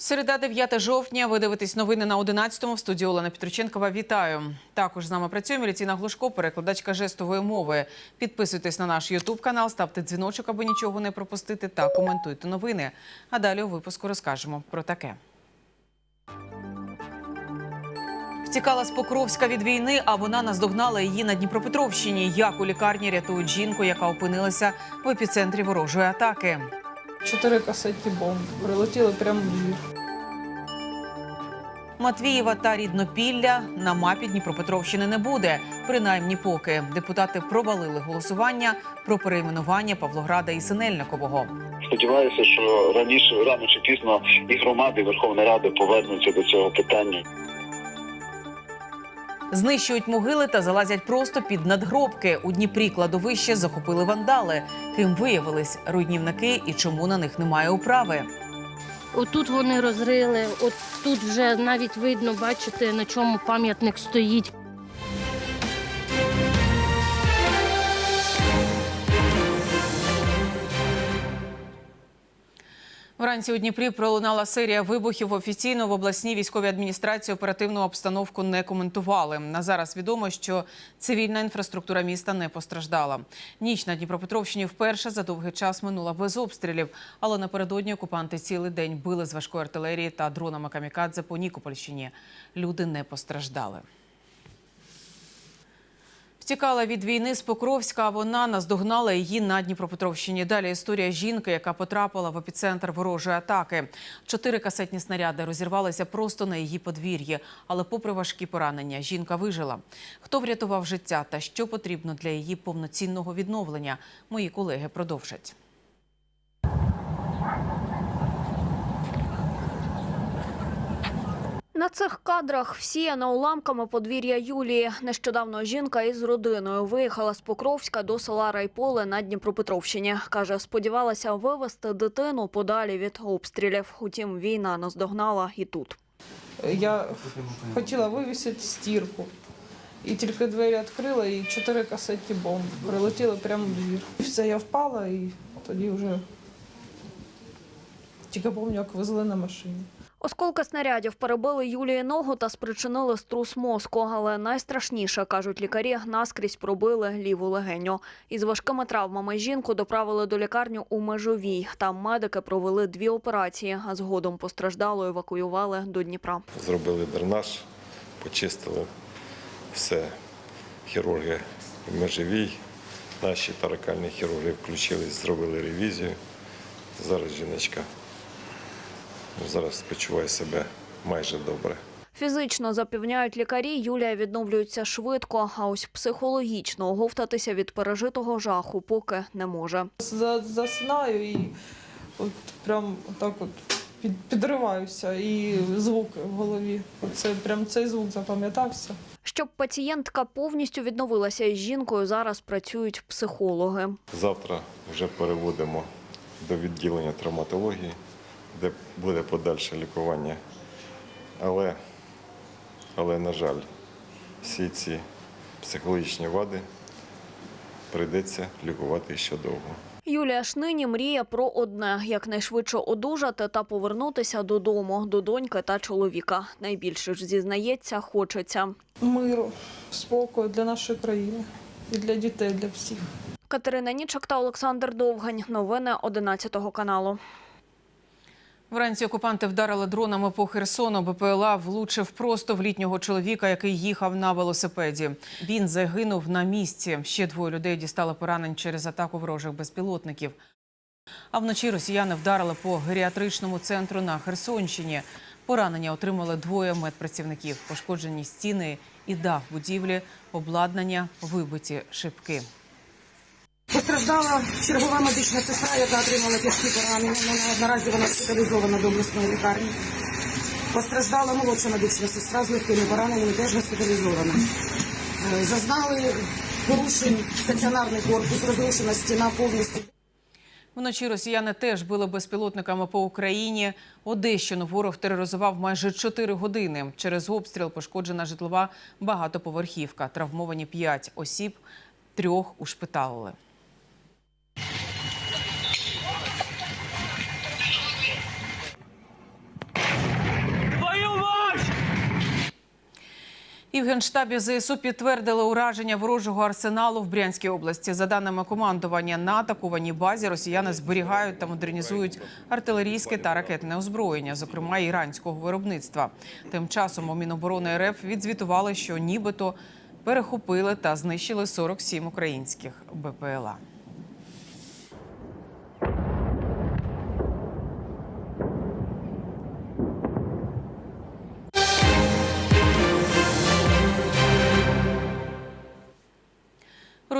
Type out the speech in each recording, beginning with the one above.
Середа 9 жовтня. Ви дивитесь новини на 11-му. В студії Олена Петроченкова. Вітаю. Також з нами працює Міліціна Глушко, перекладачка жестової мови. Підписуйтесь на наш Ютуб канал, ставте дзвіночок, аби нічого не пропустити, та коментуйте новини. А далі у випуску розкажемо про таке. Втікала з Покровська від війни, а вона наздогнала її на Дніпропетровщині. Як у лікарні рятують жінку, яка опинилася в епіцентрі ворожої атаки. Чотири касетні бомби прилетіли прямо в двір. Матвієва та Ріднопілля на мапі Дніпропетровщини не буде. Принаймні, поки депутати провалили голосування про перейменування Павлограда і Синельникового. Сподіваюся, що раніше рано чи пізно і громади і Верховної Ради повернуться до цього питання. Знищують могили та залазять просто під надгробки. У Дніпрі кладовище захопили вандали. Ким виявились руйнівники і чому на них немає управи? Отут вони розрили, от тут вже навіть видно, бачите, на чому пам'ятник стоїть. Вранці у Дніпрі пролунала серія вибухів. Офіційно в обласній військовій адміністрації оперативну обстановку не коментували. На зараз відомо, що цивільна інфраструктура міста не постраждала. Ніч на Дніпропетровщині вперше за довгий час минула без обстрілів, але напередодні окупанти цілий день били з важкої артилерії та дронами камікадзе по Нікопольщині. Люди не постраждали. Втікала від війни з Покровська, а вона наздогнала її на Дніпропетровщині. Далі історія жінки, яка потрапила в епіцентр ворожої атаки. Чотири касетні снаряди розірвалися просто на її подвір'ї. Але, попри важкі поранення, жінка вижила. Хто врятував життя та що потрібно для її повноцінного відновлення? Мої колеги продовжать. На цих кадрах всіяна уламками подвір'я Юлії. Нещодавно жінка із родиною виїхала з Покровська до села Райполе на Дніпропетровщині. Каже, сподівалася вивезти дитину подалі від обстрілів. Утім, війна наздогнала і тут. Я хотіла вивісити стірку. І тільки двері відкрила, і чотири касетні бомби прилетіли прямо в двір. І все, я впала, і тоді вже тільки пам'ятаю, як везли на машині. Осколки снарядів перебили Юлії ногу та спричинили струс мозку. Але найстрашніше, кажуть лікарі, наскрізь пробили ліву легеню. Із важкими травмами жінку доправили до лікарні у Межовій. Там медики провели дві операції, а згодом постраждало евакуювали до Дніпра. зробили дренаж, почистили все. Хірурги в межовій, наші таракальні хірурги включились, зробили ревізію. Зараз жіночка зараз почуває себе майже добре. Фізично запевняють лікарі, Юлія відновлюється швидко, а ось психологічно оговтатися від пережитого жаху поки не може. За- Засинаю і от прям так от підриваюся, і звук в голові. Це прям цей звук запам'ятався. Щоб пацієнтка повністю відновилася із жінкою, зараз працюють психологи. Завтра вже переводимо до відділення травматології, де буде подальше лікування. Але, але на жаль, всі ці психологічні вади прийдеться лікувати ще довго. Юлія ж нині мріє про одне – якнайшвидше одужати та повернутися додому, до доньки та чоловіка. Найбільше ж зізнається, хочеться. Миру, спокою для нашої країни і для дітей, для всіх. Катерина Нічак та Олександр Довгань. Новини 11 каналу. Вранці окупанти вдарили дронами по Херсону. БПЛА влучив просто в літнього чоловіка, який їхав на велосипеді. Він загинув на місці. Ще двоє людей дістали поранень через атаку ворожих безпілотників. А вночі росіяни вдарили по геріатричному центру на Херсонщині. Поранення отримали двоє медпрацівників. Пошкоджені стіни і дах будівлі, обладнання, вибиті шибки. Постраждала чергова медична сестра, яка отримала тяжкі поранення. Наразі вона госпіталізована до обласної лікарні. Постраждала молодша медична сестра з легкими пораненнями, теж госпіталізована. Е, Зазнали порушень стаціонарний корпус, розрушена стіна повністю. Вночі росіяни теж били безпілотниками по Україні. Одещину ворог тероризував майже 4 години. Через обстріл пошкоджена житлова багатоповерхівка. Травмовані 5 осіб, трьох ушпиталили. І в генштабі ЗСУ підтвердили ураження ворожого арсеналу в Брянській області. За даними командування, на атакованій базі росіяни зберігають та модернізують артилерійське та ракетне озброєння, зокрема іранського виробництва. Тим часом у Міноборони РФ відзвітували, що нібито перехопили та знищили 47 українських БПЛА.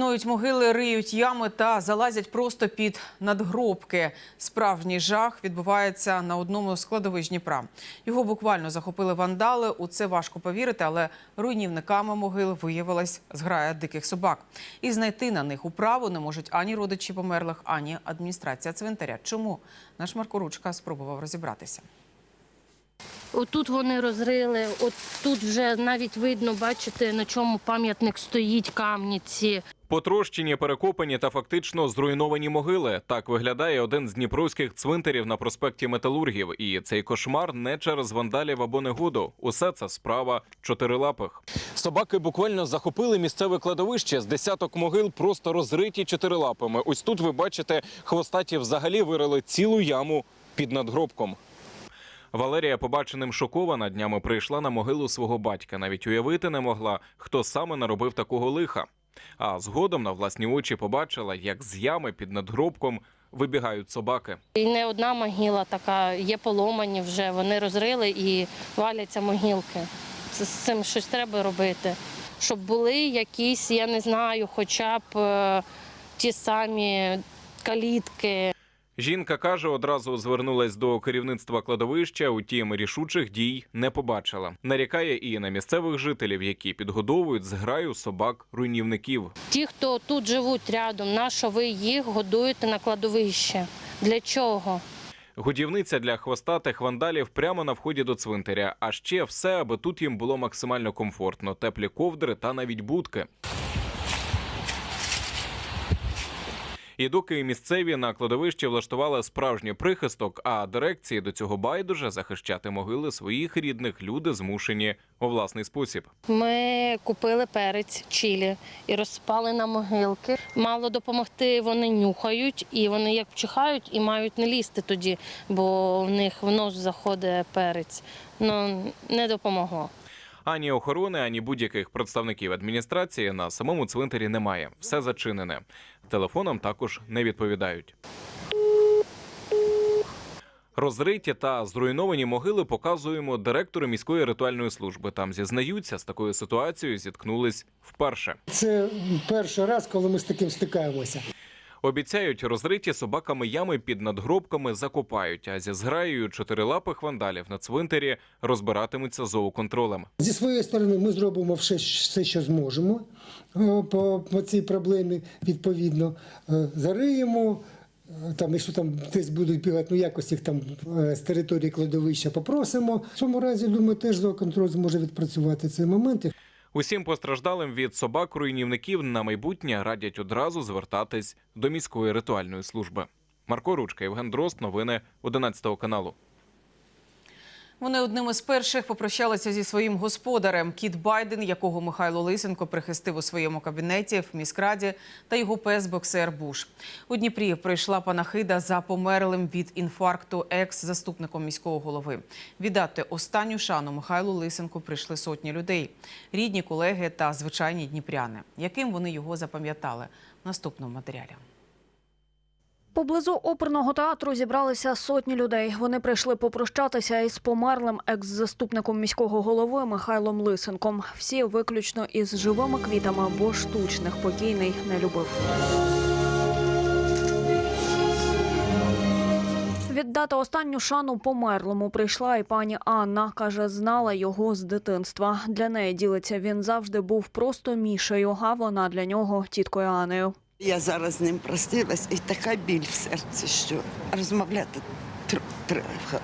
Руйнують могили, риють ями та залазять просто під надгробки. Справжній жах відбувається на одному з складовищ Дніпра. Його буквально захопили вандали. У це важко повірити, але руйнівниками могил виявилась зграя диких собак. І знайти на них управу не можуть ані родичі померлих, ані адміністрація цвинтаря. Чому наш Марко Ручка спробував розібратися? Отут вони розрили, от тут вже навіть видно, бачите, на чому пам'ятник стоїть, камні ці. Потрощені, перекопані та фактично зруйновані могили. Так виглядає один з дніпровських цвинтарів на проспекті Металургів. І цей кошмар не через вандалів або негоду. Усе це справа чотирилапих. Собаки буквально захопили місцеве кладовище з десяток могил, просто розриті чотирилапами. Ось тут ви бачите, хвостаті взагалі вирили цілу яму під надгробком. Валерія побаченим шокована днями прийшла на могилу свого батька. Навіть уявити не могла, хто саме наробив такого лиха. А згодом на власні очі побачила, як з ями під надгробком вибігають собаки. І не одна могила така, є поломані вже, вони розрили і валяться могилки. З цим щось треба робити. Щоб були якісь, я не знаю, хоча б е, ті самі калітки. Жінка каже, одразу звернулась до керівництва кладовища, утім рішучих дій не побачила. Нарікає і на місцевих жителів, які підгодовують зграю собак-руйнівників. Ті, хто тут живуть рядом, на що ви їх годуєте на кладовище? Для чого? Годівниця для хвостатих вандалів прямо на вході до цвинтаря. А ще все, аби тут їм було максимально комфортно: теплі ковдри та навіть будки. І доки місцеві на кладовищі влаштували справжній прихисток, а дирекції до цього байдуже захищати могили своїх рідних люди змушені у власний спосіб. Ми купили перець чилі і розсипали на могилки. Мало допомогти, вони нюхають, і вони як вчихають і мають не лізти тоді, бо в них в нос заходить перець. Ну не допомогло. Ані охорони, ані будь-яких представників адміністрації на самому цвинтарі немає. Все зачинене. Телефоном також не відповідають. Розриті та зруйновані могили показуємо директору міської ритуальної служби. Там зізнаються, з такою ситуацією зіткнулись вперше. Це перший раз, коли ми з таким стикаємося. Обіцяють, розриті собаками ями під надгробками закопають, а зі зграєю чотирилапих вандалів на цвинтарі розбиратимуться зооконтролем. Зі своєї сторони ми зробимо все, все що зможемо по, цій проблемі. Відповідно, Е, зариємо. е, Там, якщо там десь будуть бігати, ну якось їх там е, з території кладовища попросимо. В цьому разі, думаю, теж зооконтроль зможе відпрацювати цей момент. Усім постраждалим від собак-руйнівників на майбутнє радять одразу звертатись до міської ритуальної служби. Марко Ручка, Євген Дрозд, новини 11 каналу. Вони одним із перших попрощалися зі своїм господарем Кіт Байден, якого Михайло Лисенко прихистив у своєму кабінеті в міськраді, та його пес боксер Буш. У Дніпрі прийшла панахида за померлим від інфаркту екс-заступником міського голови. Віддати останню шану Михайлу Лисенку прийшли сотні людей, рідні колеги та звичайні дніпряни. Яким вони його запам'ятали в наступному матеріалі. Поблизу оперного театру зібралися сотні людей. Вони прийшли попрощатися із померлим екс-заступником міського голови Михайлом Лисенком. Всі виключно із живими квітами, бо штучних покійний не любив. Віддати останню шану померлому прийшла і пані Анна. Каже, знала його з дитинства. Для неї ділиться він завжди був просто мішею, а вона для нього тіткою Анею. Я зараз з ним простилась, і така біль в серці, що розмовляти тр- тр-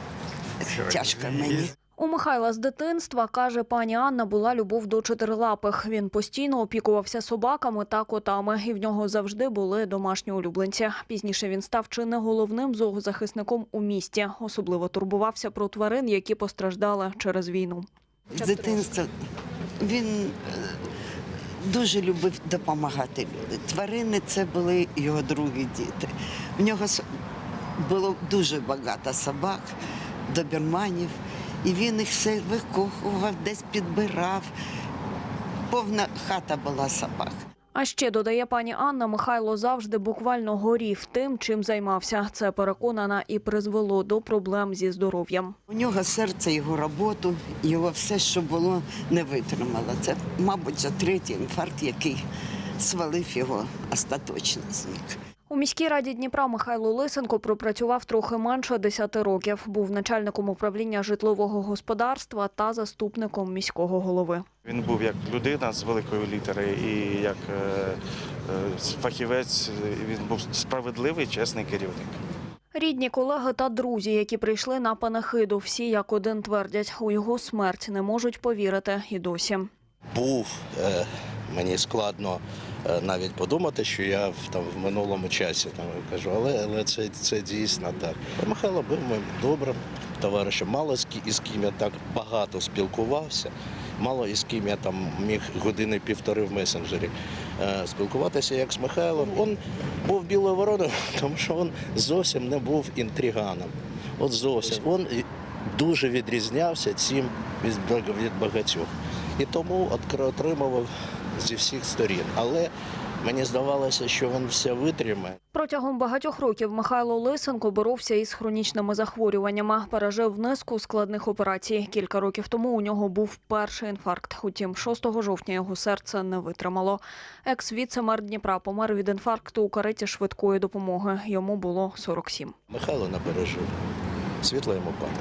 тяжко мені. У Михайла з дитинства, каже пані Анна, була любов до чотирилапих. Він постійно опікувався собаками та котами, і в нього завжди були домашні улюбленці. Пізніше він став чи не головним зоозахисником у місті. Особливо турбувався про тварин, які постраждали через війну. З дитинства Він е, дуже любив допомагати людям. Тварини це були його другі діти. В нього було дуже багато собак, доберманів, і він їх все викохував, десь підбирав. Повна хата була собак. А ще додає пані Анна, Михайло завжди буквально горів тим, чим займався. Це переконана і призвело до проблем зі здоров'ям. У нього серце, його роботу, його все, що було, не витримало. Це, мабуть, за третій інфаркт, який свалив його остаточно зник. У міській раді Дніпра Михайло Лисенко пропрацював трохи менше 10 років. Був начальником управління житлового господарства та заступником міського голови. Він був як людина з великої літери і як е, е, фахівець. Він був справедливий, чесний керівник. Рідні колеги та друзі, які прийшли на панахиду, всі як один твердять, у його смерть не можуть повірити і досі. був. Е, мені складно навіть подумати, що я там, в минулому часі там, кажу, але, але це, це дійсно так. Михайло був моїм добрим товаришем. Мало з ким я так багато спілкувався, мало із ким я там міг години півтори в месенджері е, спілкуватися як з Михайлом. Він був білою вороною, тому що він зовсім не був інтриганом. От зовсім. Він дуже відрізнявся цим від багатьох. І тому отримував зі всіх сторін. Але мені здавалося, що він все витримає. Протягом багатьох років Михайло Лисенко боровся із хронічними захворюваннями, пережив низку складних операцій. Кілька років тому у нього був перший інфаркт. Утім, 6 жовтня його серце не витримало. Екс-віце-мер Дніпра помер від інфаркту у кареті швидкої допомоги. Йому було 47. Михайло не пережив. Світла йому пам'ять.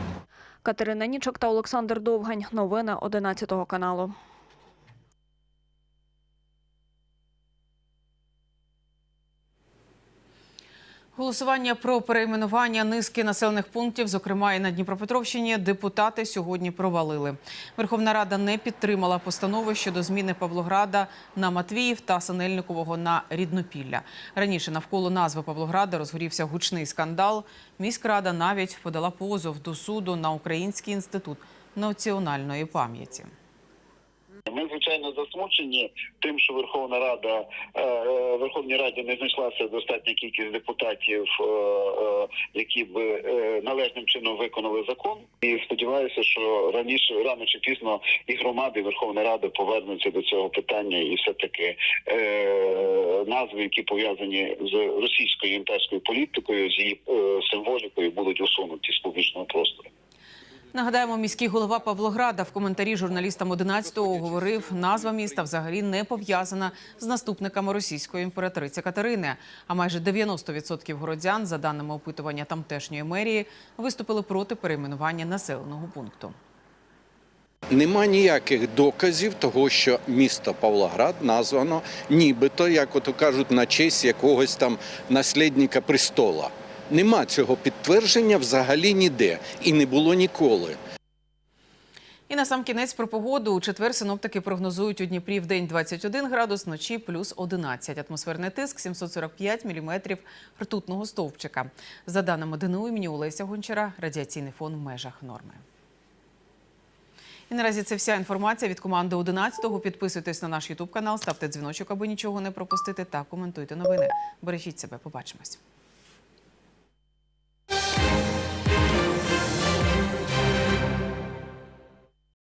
Катерина Нічок та Олександр Довгань. Новини 11 каналу. Голосування про перейменування низки населених пунктів, зокрема і на Дніпропетровщині, депутати сьогодні провалили. Верховна Рада не підтримала постанови щодо зміни Павлограда на Матвіїв та Синельникового на Ріднопілля. Раніше навколо назви Павлограда розгорівся гучний скандал. Міськрада навіть подала позов до суду на Український інститут національної пам'яті. Ми звичайно засмучені тим, що Верховна Рада е, е, Верховній Раді не знайшлася достатня кількість депутатів, е, які б належним чином виконали закон. І сподіваюся, що раніше рано чи пізно і громади Верховна Рада повернуться до цього питання, і все таки назви, які пов'язані з російською імперською політикою, з її символікою, будуть усунуті з публічного простору. Нагадаємо, міський голова Павлограда в коментарі журналістам 11-го говорив, назва міста взагалі не пов'язана з наступниками російської імператриці Катерини. А майже 90% городян, за даними опитування тамтешньої мерії, виступили проти перейменування населеного пункту. Нема ніяких доказів того, що місто Павлоград названо нібито, як ото кажуть, на честь якогось там наслідника престола. Нема цього підтвердження взагалі ніде і не було ніколи. І на сам кінець про погоду. У четвер синоптики прогнозують у Дніпрі в день 21 градус, вночі плюс 11. Атмосферний тиск 745 міліметрів ртутного стовпчика. За даними ДНУ імені Олеся Гончара, радіаційний фон в межах норми. І наразі це вся інформація від команди 11-го. Підписуйтесь на наш Ютуб канал, ставте дзвіночок, аби нічого не пропустити, та коментуйте новини. Бережіть себе, побачимось.